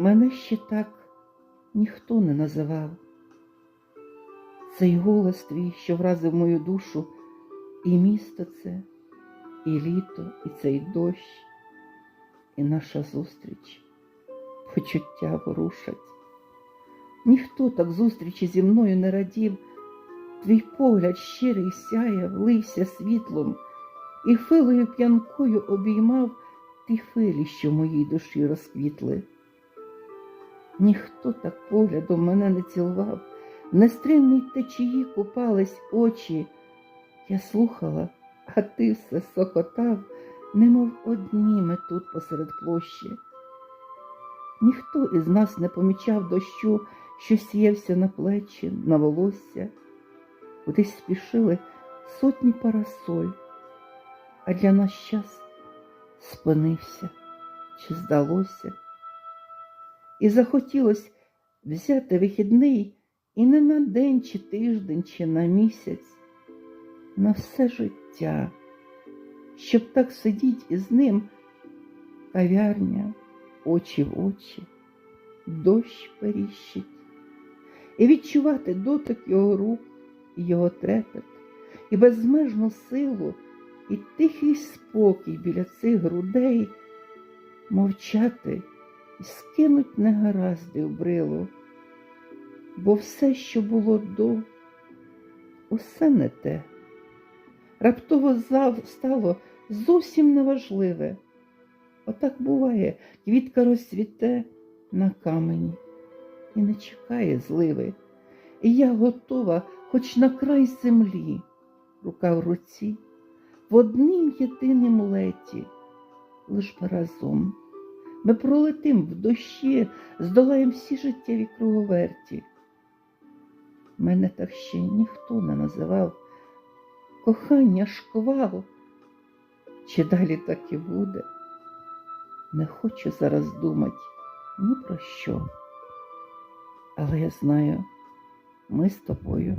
Мене ще так ніхто не називав. Цей голос твій, що вразив мою душу, і місто це, і літо, і цей дощ, і наша зустріч, почуття ворушать. Ніхто так зустрічі зі мною не радів, твій погляд щирий сяяв, лився світлом, і хвилею п'янкою обіймав ті хвилі, що в моїй душі розквітли. Ніхто так поглядом мене не цілував, в нестримній течії купались очі. Я слухала, а ти все сокотав, немов одні ми тут посеред площі. Ніхто із нас не помічав дощу, що сіявся на плечі, на волосся. Кудись спішили сотні парасоль, а для нас час спинився, чи здалося. І захотілось взяти вихідний і не на день, чи тиждень, чи на місяць, на все життя, щоб так сидіть із ним, кав'ярня, очі в очі, дощ періщить, і відчувати дотик його рук, і його трепет, і безмежну силу, і тихий спокій біля цих грудей, мовчати скинуть негаразди в брилу, бо все, що було до, усе не те. Раптово стало зовсім неважливе. Отак буває, квітка розцвіте на камені і не чекає зливи. І я готова хоч на край землі, рука в руці, в однім єдинім леті, лиш би разом. Ми пролетим в дощі, здолаєм всі життєві круговерті. Мене так ще ніхто не називав кохання шквал. Чи далі так і буде? Не хочу зараз думати ні про що. Але я знаю, ми з тобою.